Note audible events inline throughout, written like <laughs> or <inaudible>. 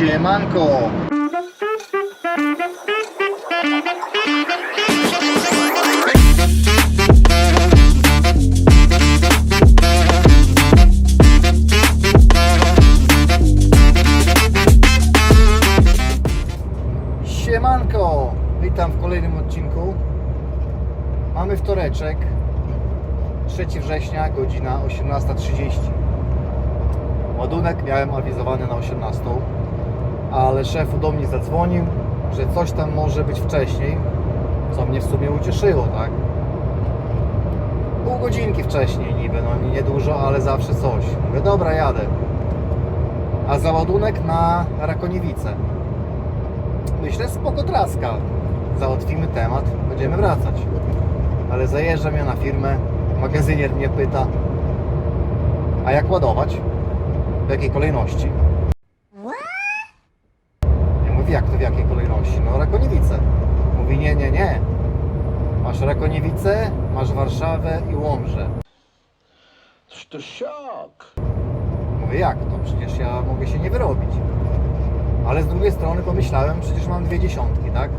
Siemanko! Siemanko! Witam w kolejnym odcinku. Mamy wtoreczek, 3 września, godzina 18.30. Ładunek miałem awizowany na 18, ale szefu do mnie zadzwonił, że coś tam może być wcześniej, co mnie w sumie ucieszyło, tak? Pół godzinki wcześniej niby, no niedużo, ale zawsze coś. Mówię, dobra, jadę. A za ładunek na Rakoniewice. Myślę, spoko traska. Załatwimy temat, będziemy wracać. Ale zajeżdżam ja na firmę, magazynier mnie pyta, a jak ładować? W jakiej kolejności? Jak to w jakiej kolejności? No Rakoniewice. Mówi, nie, nie, nie. Masz Rakoniewice, masz Warszawę i Łomżę. To szok! Mówię, jak to? Przecież ja mogę się nie wyrobić. Ale z drugiej strony pomyślałem, przecież mam dwie dziesiątki, tak?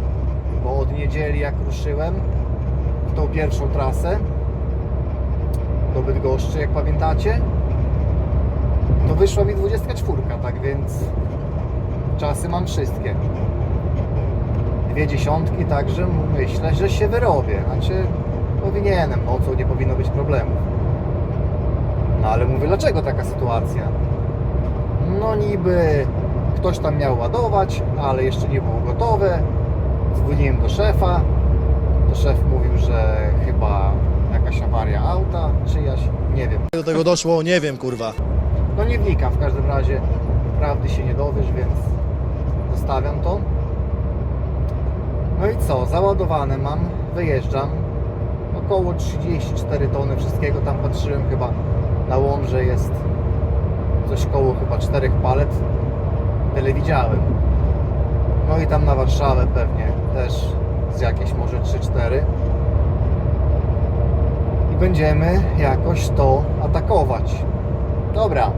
Bo od niedzieli jak ruszyłem w tą pierwszą trasę do Bydgoszczy, jak pamiętacie, to wyszła mi 24, tak więc czasy mam wszystkie. Dwie dziesiątki, także myślę, że się wyrobię. Znaczy, powinienem, nocą nie powinno być problemów. No ale mówię, dlaczego taka sytuacja? No niby ktoś tam miał ładować, ale jeszcze nie było gotowe. Dzwoniłem do szefa. To szef mówił, że chyba jakaś awaria auta czyjaś, nie wiem. do tego doszło, nie wiem, kurwa. No nie wnikam, w każdym razie prawdy się nie dowiesz, więc zostawiam to. No i co, załadowane mam, wyjeżdżam. Około 34 tony wszystkiego, tam patrzyłem chyba na łomże jest coś koło chyba 4 palet. Tyle widziałem. No i tam na Warszawę pewnie też z jakieś może 3-4. I będziemy jakoś to atakować. Dobra.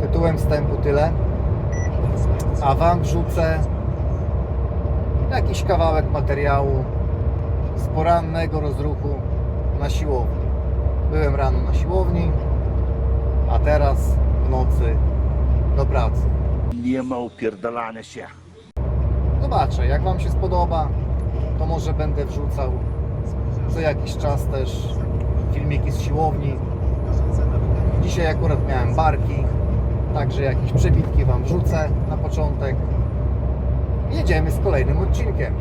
Tytułem wstępu tyle. A Wam wrzucę jakiś kawałek materiału z porannego rozruchu na siłowni. Byłem rano na siłowni, a teraz w nocy do pracy. Nie ma upierdalania się. Zobaczę, jak Wam się spodoba, to może będę wrzucał co jakiś czas też filmiki z siłowni. Dzisiaj akurat miałem barki, także jakieś przebitki Wam wrzucę na początek. Jedziemy z kolejnym odcinkiem.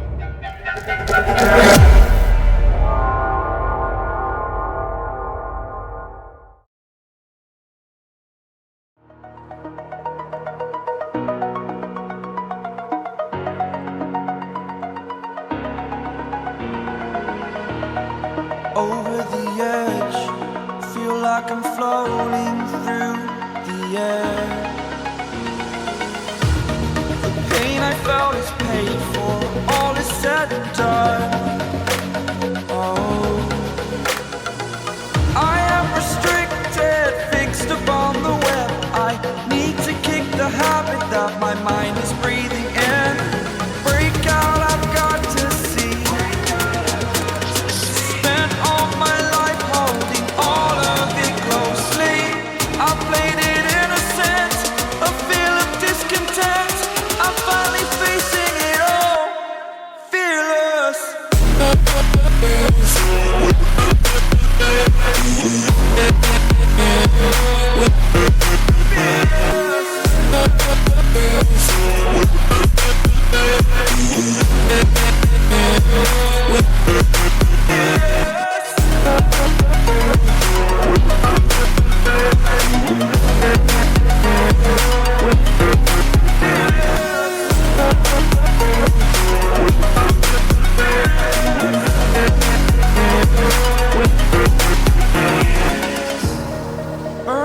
My mind is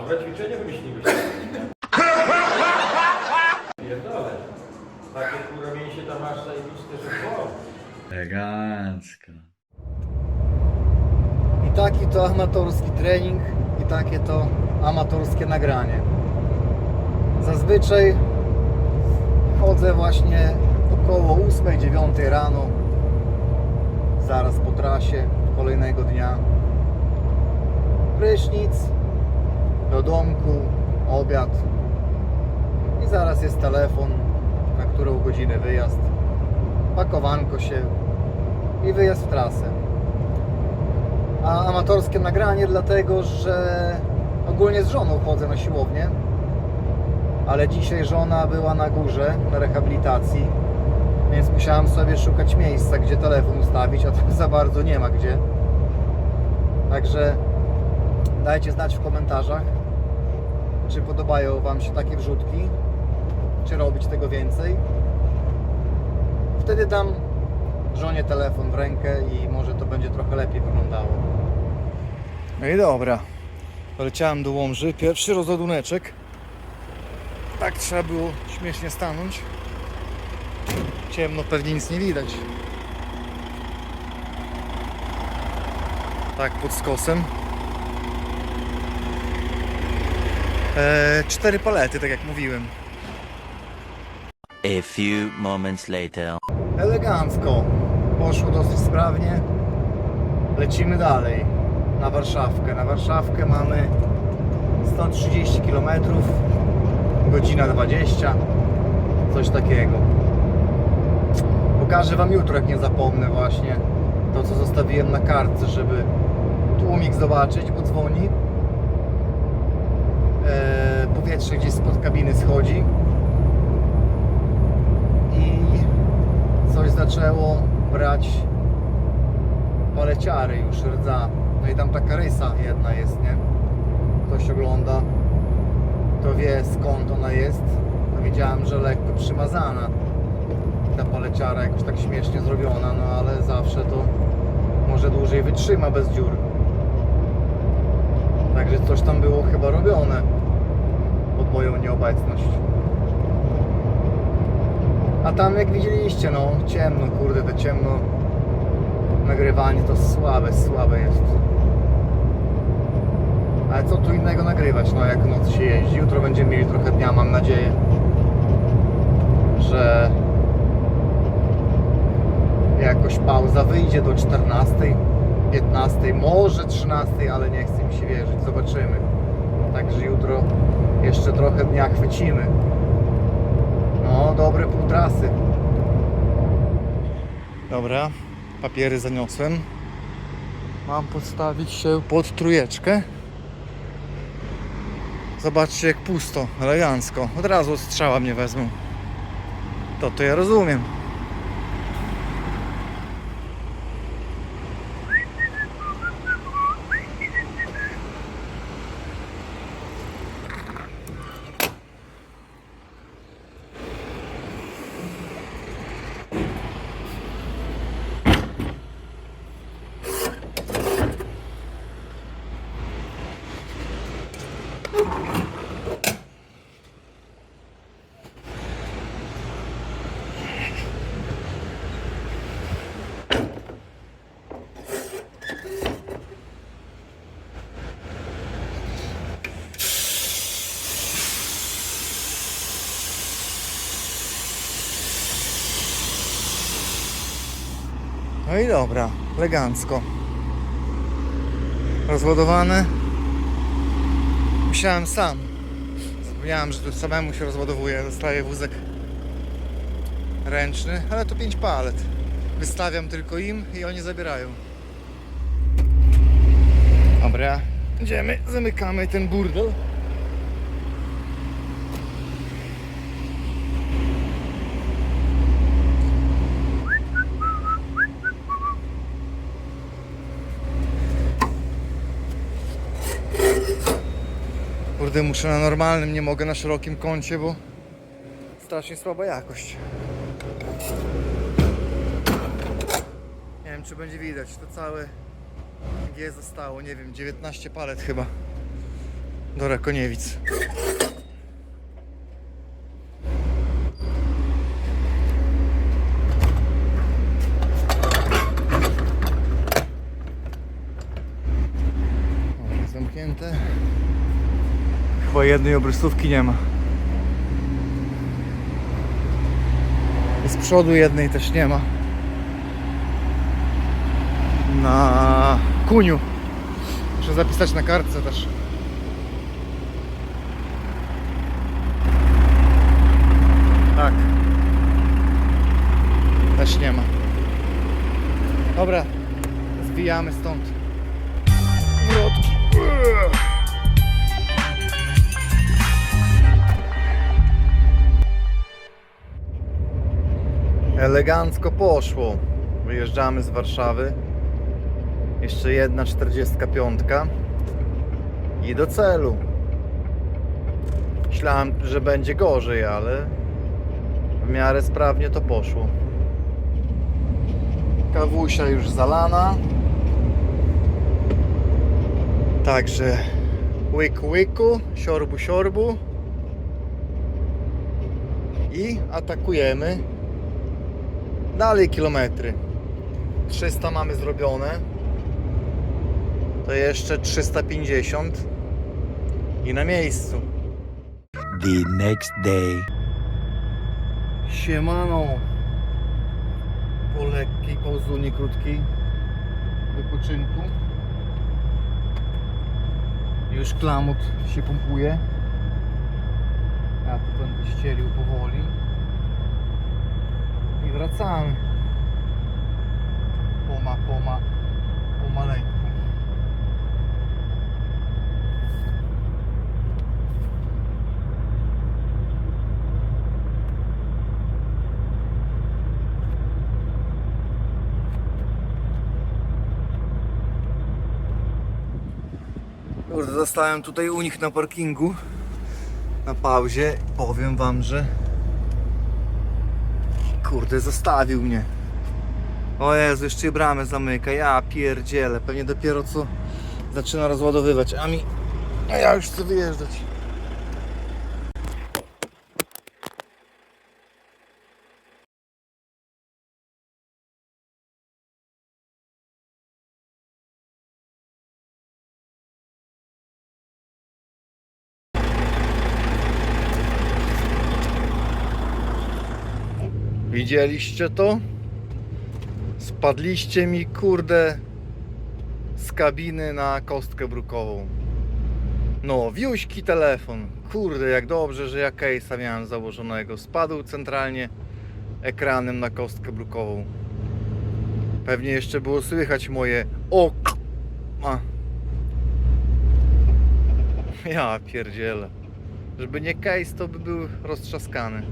Dobre ćwiczenie wymyśliłeś. Pierdolę. Takie kurwa mięsie tam masz zajebiste, że wow. Elegancko. I taki to amatorski trening, i takie to amatorskie nagranie. Zazwyczaj chodzę właśnie około 8-9 rano, zaraz po trasie kolejnego dnia. Prysznic, do domku, obiad. I zaraz jest telefon, na którą godzinę wyjazd, pakowanko się i wyjazd w trasę. A amatorskie nagranie dlatego, że ogólnie z żoną chodzę na siłownię, ale dzisiaj żona była na górze na rehabilitacji, więc musiałem sobie szukać miejsca, gdzie telefon ustawić, a tam za bardzo nie ma gdzie. Także dajcie znać w komentarzach, czy podobają Wam się takie wrzutki, czy robić tego więcej. Wtedy dam żonie telefon w rękę i może to będzie trochę lepiej wyglądało. No i dobra. Poleciałem do Łomży. Pierwszy rozładuneczek. Tak trzeba było śmiesznie stanąć. Ciemno, pewnie nic nie widać. Tak, pod skosem. Cztery palety, tak jak mówiłem. A few moments later. Elegancko. Poszło dosyć sprawnie. Lecimy dalej na Warszawkę. Na Warszawkę mamy 130 km, godzina 20, coś takiego. Pokażę Wam jutro, jak nie zapomnę właśnie to, co zostawiłem na kartce, żeby tłumik zobaczyć, bo dzwoni. Powietrze gdzieś spod kabiny schodzi. I coś zaczęło brać paleciary już rdza. No i tam taka rysa jedna jest, nie? Ktoś ogląda, to wie skąd ona jest. No widziałem, że lekko przymazana. Ta paleciara jakoś tak śmiesznie zrobiona, no ale zawsze to może dłużej wytrzyma bez dziur. Także coś tam było chyba robione moją nieobecność. A tam jak widzieliście, no ciemno, kurde, to ciemno nagrywanie to słabe, słabe jest. Ale co tu innego nagrywać, no jak noc się jeździ. Jutro będziemy mieli trochę dnia, mam nadzieję, że jakoś pauza wyjdzie do 14, 15, może 13, ale nie chcę mi się wierzyć, zobaczymy. Także jutro jeszcze trochę dnia chwycimy. No, dobre pół trasy. Dobra, papiery zaniosłem. Mam podstawić się pod trójeczkę. Zobaczcie jak pusto, elegancko. Od razu strzała mnie wezmą. To to ja rozumiem. No i dobra, elegancko. Rozładowany. Musiałem sam. Zapomniałem, że tu samemu się rozładowuje. Dostaję wózek ręczny, ale to 5 palet. Wystawiam tylko im i oni zabierają. Dobra, idziemy, zamykamy ten burdel. Kurde, muszę na normalnym, nie mogę na szerokim kącie, bo strasznie słaba jakość. Nie wiem, czy będzie widać, to całe G zostało, nie wiem, 19 palet chyba do Rakoniewic. Dobra, zamknięte. Chyba jednej obrysówki nie ma. I z przodu jednej też nie ma. Na kuniu. Muszę zapisać na kartce też. Tak. Też nie ma. Dobra, zbijamy stąd. Elegancko poszło. Wyjeżdżamy z Warszawy. Jeszcze jedna 45 i do celu. Myślałem, że będzie gorzej, ale w miarę sprawnie to poszło. Kawusia już zalana. Także łyku łyku, siorbu siorbu i atakujemy dalej kilometry. 300 mamy zrobione. To jeszcze 350 i na miejscu. The next day. Siemano. Po lekkiej pauzunie krótkiej wypoczynku. Już klamot się pompuje. Ja tu będę ścielił powoli. Wracamy. Poma, poma, pomaleńku. Kurde, zostałem tutaj u nich na parkingu na pauzie. Powiem wam, że kurde, zostawił mnie. O Jezu, jeszcze bramę zamyka. Ja pierdzielę. Pewnie dopiero co zaczyna rozładowywać. A mi... A ja już chcę wyjeżdżać. Widzieliście to? Spadliście mi kurde z kabiny na kostkę brukową. No, wiuśki telefon. Kurde, jak dobrze, że ja case'a miałem założonego. Spadł centralnie ekranem na kostkę brukową. Pewnie jeszcze było słychać moje o a. Ja pierdzielę. Żeby nie case, to by był roztrzaskany.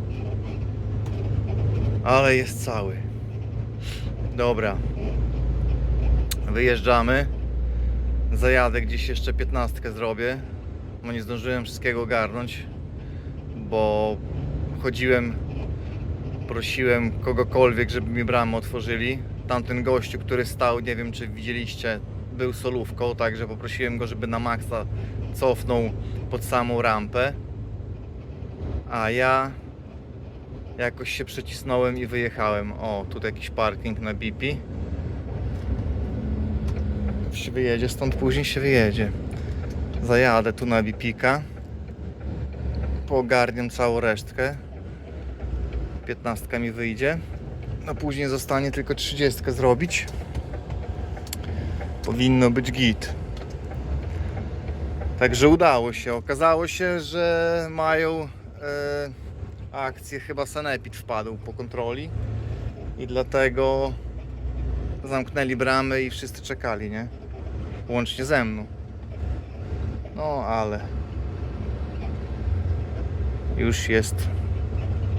Ale jest cały. Dobra. Wyjeżdżamy. Zajadę gdzieś jeszcze 15 zrobię. Bo nie zdążyłem wszystkiego ogarnąć. Bo chodziłem, prosiłem kogokolwiek, żeby mi bramę otworzyli. Tamten gościu, który stał, nie wiem czy widzieliście, był solówką, także poprosiłem go, żeby na maksa cofnął pod samą rampę. A ja Jakoś się przecisnąłem i wyjechałem. O, tutaj jakiś parking na BP. Się wyjedzie, stąd później się wyjedzie. Zajadę tu na BP-ka. Poogarniam całą resztkę. 15 mi wyjdzie. a później zostanie tylko 30 zrobić. Powinno być git. Także udało się. Okazało się, że mają e, akcję, chyba Sanepid wpadł po kontroli i dlatego zamknęli bramy i wszyscy czekali, nie? Łącznie ze mną. No ale już jest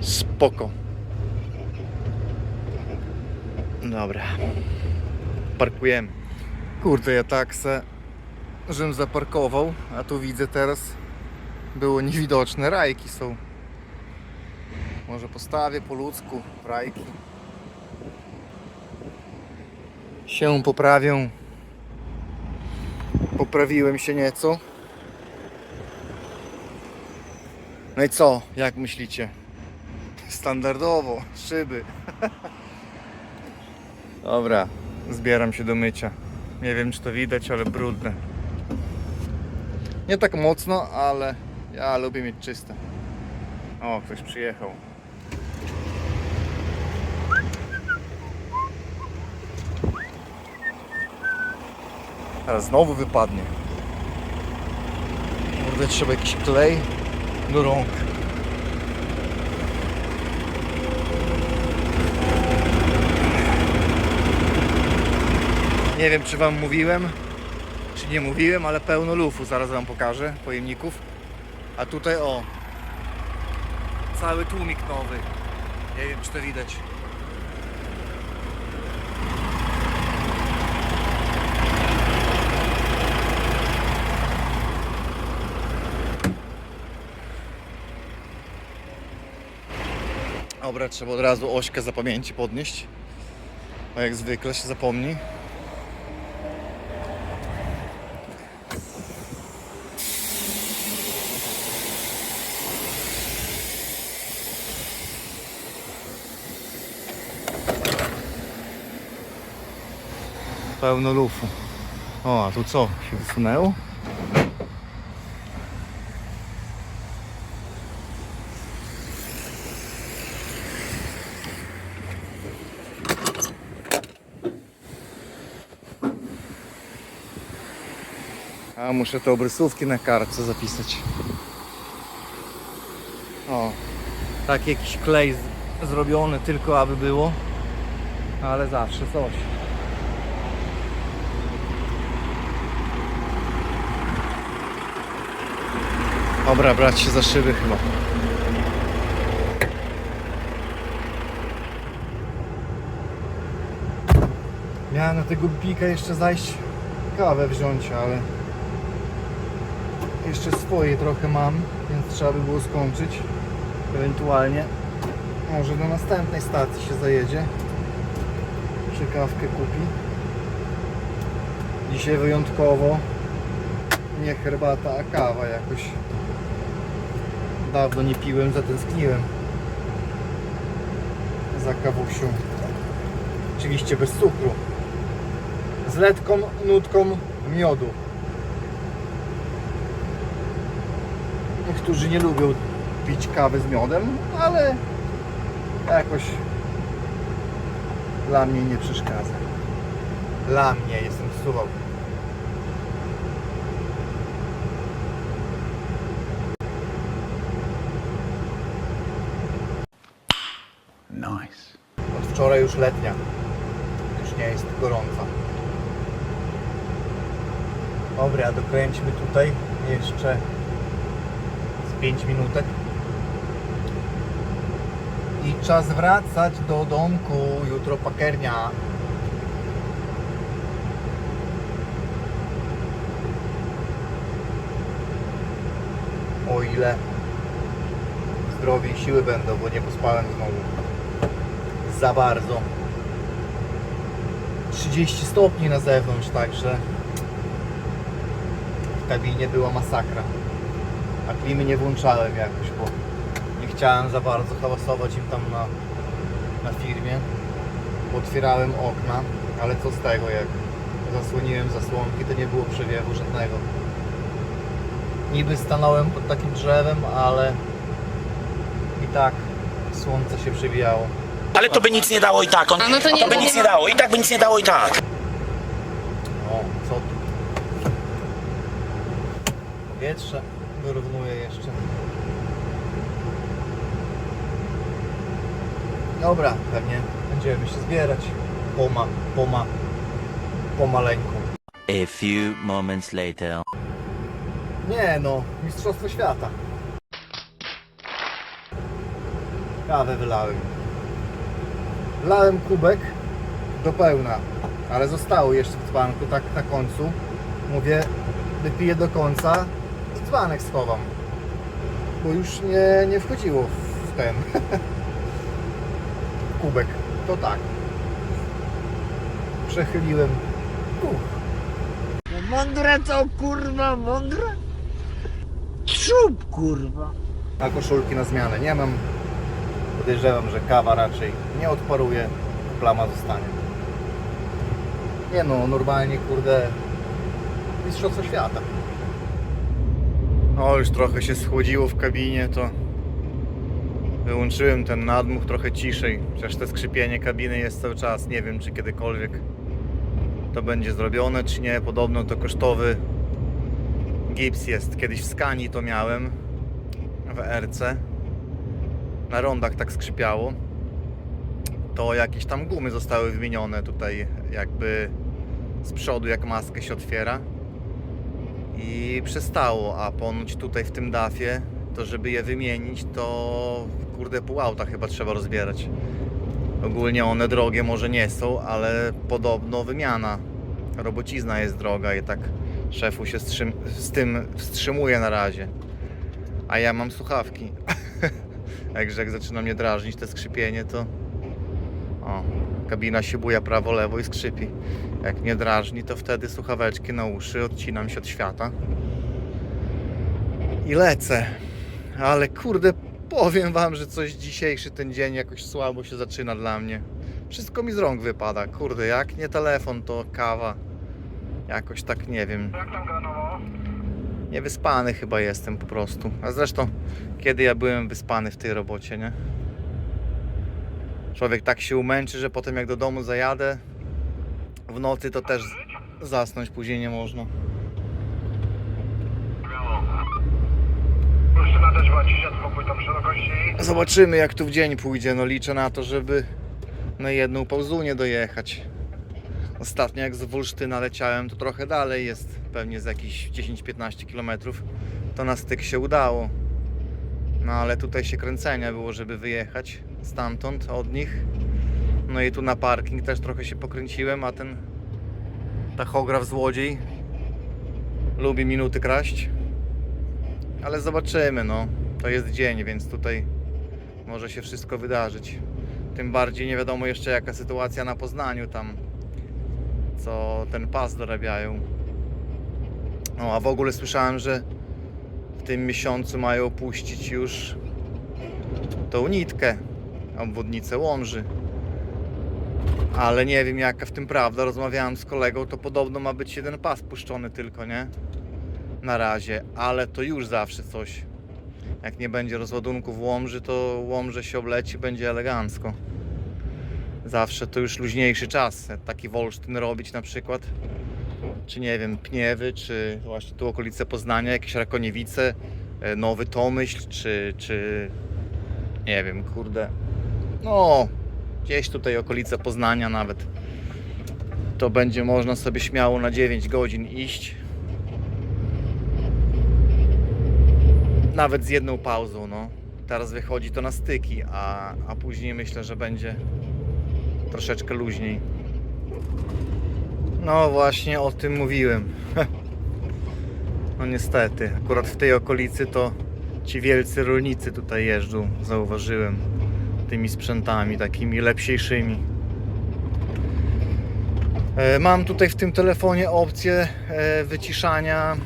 spoko. Dobra. Parkujemy. Kurde, ja tak se, żem zaparkował, a tu widzę teraz było niewidoczne, rajki są. Może postawię po ludzku rajki. Się poprawią. Poprawiłem się nieco. No i co? Jak myślicie? Standardowo, szyby. <laughs> Dobra, zbieram się do mycia. Nie wiem czy to widać, ale brudne. Nie tak mocno, ale ja lubię mieć czyste. O, ktoś przyjechał. Teraz znowu wypadnie. Kurde, trzeba jakiś klej do rąk. Nie wiem, czy Wam mówiłem, czy nie mówiłem, ale pełno lufu. Zaraz Wam pokażę, pojemników. A tutaj o, cały tłumik nowy. Nie wiem, czy to widać. Dobra, trzeba od razu ośkę za pamięci podnieść. A jak zwykle się zapomni. Pełno lufu. O, a tu co? Się wysunęło? A muszę te obrysówki na kartce zapisać. O, tak jakiś klej zrobiony tylko aby było, ale zawsze coś. Dobra, brać się za szyby chyba. Miałem na tego pika jeszcze zajść kawę wziąć, ale jeszcze swoje trochę mam, więc trzeba by było skończyć. Ewentualnie może do następnej stacji się zajedzie. Się kawkę kupi. Dzisiaj wyjątkowo nie herbata, a kawa jakoś. Dawno nie piłem, zatęskniłem za kawusią. Oczywiście bez cukru. Z letką nutką miodu. Niektórzy nie lubią pić kawy z miodem, ale jakoś dla mnie nie przeszkadza. Dla mnie jestem suwał. Nice. Od wczoraj już letnia. Już nie jest gorąca. Dobra, dokręćmy tutaj jeszcze z 5 minutek. I czas wracać do domku. Jutro pakernia. O ile zdrowie i siły będą, bo nie pospałem znowu za bardzo. 30 stopni na zewnątrz, także w kabinie była masakra. A klimy nie włączałem jakoś, bo nie chciałem za bardzo hałasować im tam na, na firmie. Otwierałem okna, ale co z tego, jak zasłoniłem zasłonki, to nie było przewiewu żadnego. Niby stanąłem pod takim drzewem, ale i tak słońce się przebijało. Ale to by nic nie dało i tak. On, A no to nie- to by nic nie dało. I tak by nic nie dało i tak. O, co tu? Powietrze wyrównuje jeszcze. Dobra, pewnie będziemy się zbierać. Poma, poma, pomaleńku. A few moments later. Nie no, Mistrzostwo Świata. Kawę wylałem. Lałem kubek do pełna, ale zostało jeszcze w dzbanku tak na końcu. Mówię, wypiję do końca i dzbanek schowam. Bo już nie, nie wchodziło w ten <laughs> kubek. To tak. Przechyliłem. Uff. Mądre to kurwa, mądre? Czub kurwa. A koszulki na zmianę nie mam. Podejrzewam, że kawa raczej nie odparuje, plama zostanie. Nie no, normalnie kurde Mistrzostwo Świata. No już trochę się schłodziło w kabinie, to wyłączyłem ten nadmuch trochę ciszej. Przecież te skrzypienie kabiny jest cały czas. Nie wiem, czy kiedykolwiek to będzie zrobione, czy nie. Podobno to kosztowy gips jest. Kiedyś w Skanii to miałem w RC. Na rondach tak skrzypiało. To jakieś tam gumy zostały wymienione tutaj, jakby z przodu, jak maskę się otwiera. I przestało, a ponoć tutaj w tym dafie, to żeby je wymienić, to kurde pół auta chyba trzeba rozbierać. Ogólnie one drogie może nie są, ale podobno wymiana. Robocizna jest droga i tak szefu się z tym wstrzymuje na razie. A ja mam słuchawki. Także jak zaczyna mnie drażnić te skrzypienie, to o, kabina się buja prawo, lewo i skrzypi. Jak mnie drażni, to wtedy słuchaweczki na uszy, odcinam się od świata i lecę. Ale kurde, powiem wam, że coś dzisiejszy ten dzień jakoś słabo się zaczyna dla mnie. Wszystko mi z rąk wypada. Kurde, jak nie telefon, to kawa. Jakoś tak nie wiem. Niewyspany chyba jestem po prostu. A zresztą, kiedy ja byłem wyspany w tej robocie, nie? Człowiek tak się umęczy, że potem jak do domu zajadę w nocy, to też zasnąć później nie można. Zobaczymy jak tu w dzień pójdzie. No liczę na to, żeby na jedną pauzunię dojechać. Ostatnio jak z Wolsztyna leciałem, to trochę dalej jest, pewnie z jakieś 10-15 km. To na styk się udało. No ale tutaj się kręcenia było, żeby wyjechać stamtąd, od nich. No i tu na parking też trochę się pokręciłem, a ten tachograf złodziej lubi minuty kraść. Ale zobaczymy, no. To jest dzień, więc tutaj może się wszystko wydarzyć. Tym bardziej nie wiadomo jeszcze jaka sytuacja na Poznaniu tam, co ten pas dorabiają. No a w ogóle słyszałem, że w tym miesiącu mają opuścić już tą nitkę, obwodnicę Łomży. Ale nie wiem jaka w tym prawda. Rozmawiałem z kolegą, to podobno ma być jeden pas puszczony tylko, nie? Na razie, ale to już zawsze coś. Jak nie będzie rozładunku w Łomży, to Łomże się obleci, będzie elegancko. Zawsze to już luźniejszy czas. Taki Wolsztyn robić na przykład. Czy nie wiem, Pniewy, czy właśnie tu okolice Poznania, jakieś Rakoniewice, e, Nowy Tomyśl, czy, czy nie wiem, kurde. No, gdzieś tutaj okolice Poznania nawet. To będzie można sobie śmiało na 9 godzin iść. Nawet z jedną pauzą, no. Teraz wychodzi to na styki, a, a później myślę, że będzie troszeczkę luźniej. No właśnie o tym mówiłem. <laughs> No niestety, akurat w tej okolicy to ci wielcy rolnicy tutaj jeżdżą, zauważyłem, tymi sprzętami takimi lepsiejszymi. E, Mam tutaj w tym telefonie opcję e, wyciszania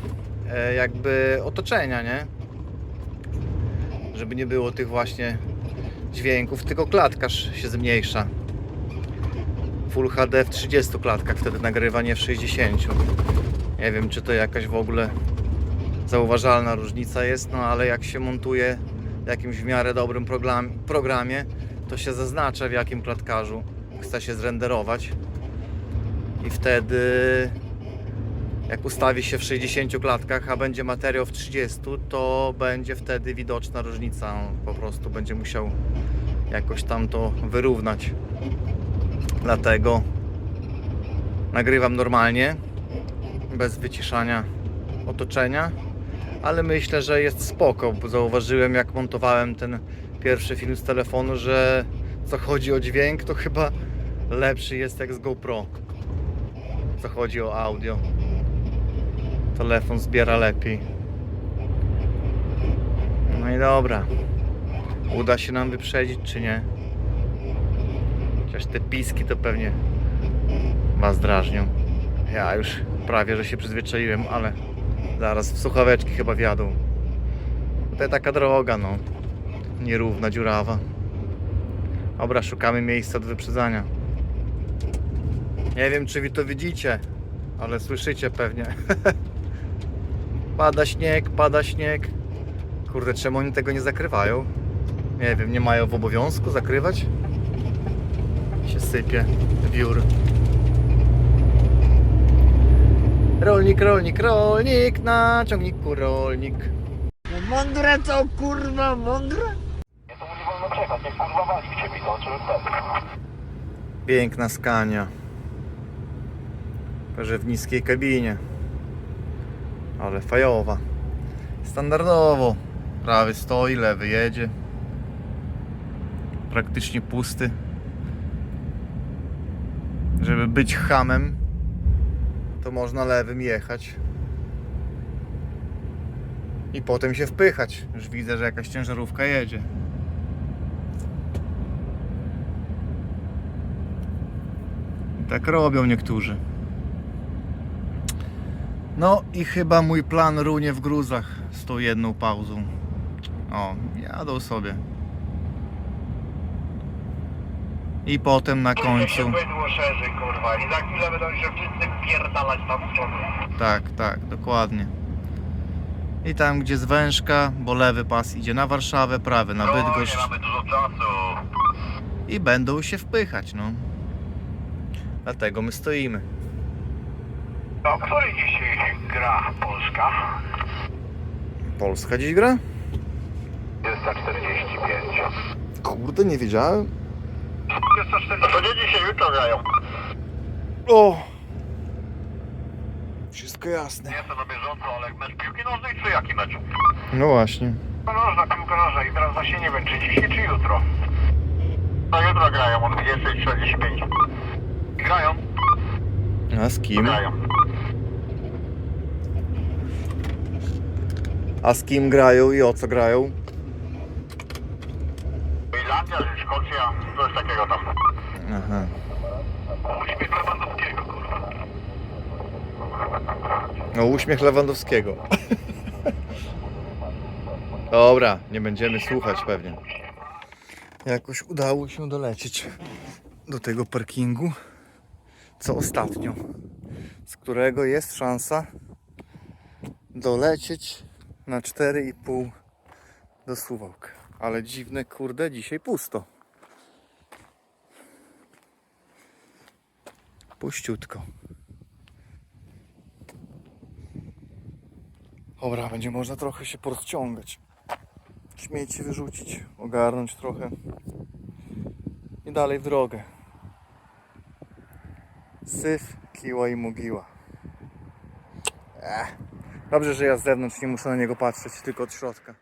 e, jakby otoczenia, nie? Żeby nie było tych właśnie dźwięków, tylko klatkarz się zmniejsza. Full HD w 30 klatkach wtedy nagrywa, nie w 60. Nie wiem, czy to jakaś w ogóle zauważalna różnica jest, no ale jak się montuje w jakimś w miarę dobrym program, programie, to się zaznacza w jakim klatkarzu chce się zrenderować. I wtedy jak ustawi się w 60 klatkach, a będzie materiał w 30, to będzie wtedy widoczna różnica. On po prostu będzie musiał jakoś tam to wyrównać. Dlatego nagrywam normalnie, bez wyciszania otoczenia, ale myślę, że jest spoko, bo zauważyłem jak montowałem ten pierwszy film z telefonu, że co chodzi o dźwięk, to chyba lepszy jest jak z GoPro. Co chodzi o audio. Telefon zbiera lepiej. No i dobra. Uda się nam wyprzedzić, czy nie? Chociaż te piski to pewnie Was drażnią. Ja już prawie, że się przyzwyczaiłem, ale zaraz w słuchaweczki chyba wjadą. To taka droga, no. Nierówna, dziurawa. Dobra, szukamy miejsca do wyprzedzania. Nie wiem, czy Wy to widzicie, ale słyszycie pewnie. <laughs> pada śnieg, pada śnieg. Kurde, czemu oni tego nie zakrywają? Nie wiem, nie mają w obowiązku zakrywać? Sypie wiór. Rolnik, rolnik, rolnik, na ciągniku rolnik. Mądre to kurwa, mądre? Piękna skania. Że w niskiej kabinie. Ale fajowa. Standardowo. Prawy stoi, lewy jedzie. Praktycznie pusty. Żeby być hamem, to można lewym jechać. I potem się wpychać. Już widzę, że jakaś ciężarówka jedzie. Tak robią niektórzy. No i chyba mój plan runie w gruzach z tą jedną pauzą. O, jadą sobie. I potem na końcu. się bydło szerzy, kurwa. I za chwilę będą się wszyscy pierdalać tam w przodu. Tak, tak, dokładnie. I tam gdzie zwężka, bo lewy pas idzie na Warszawę, prawy na No, nie Bydgoszcz mamy dużo czasu. i będą się wpychać, no. Dlatego my stoimy. No, który dzisiaj gra Polska? Polska dziś gra? Jest za 45. Kurde, nie wiedziałem. Jest za 40. No to nie dzisiaj, jutro grają. O! Wszystko jasne. Nie jestem na bieżąco, ale mecz piłki nożnej czy jaki mecz? No właśnie. No nożna, piłka nożna i teraz właśnie nie wiem, czy dzisiaj, czy jutro. No jutro grają, od 20.45. Grają? A z kim? Grają. A z kim grają i o co grają? Irlandia, czy Coś takiego tam. Aha. Uśmiech Lewandowskiego, kurwa. No uśmiech Lewandowskiego. <laughs> Dobra, nie będziemy słuchać pewnie. Jakoś udało się dolecieć do tego parkingu, co ostatnio, z którego jest szansa dolecieć na 4,5 do Suwałk. Ale dziwne, kurde, dzisiaj pusto. Puściutko. Dobra, będzie można trochę się porozciągać. Śmieci wyrzucić, ogarnąć trochę. I dalej w drogę. Syf, kiła i mogiła. Ech. Dobrze, że ja z zewnątrz nie muszę na niego patrzeć, tylko od środka.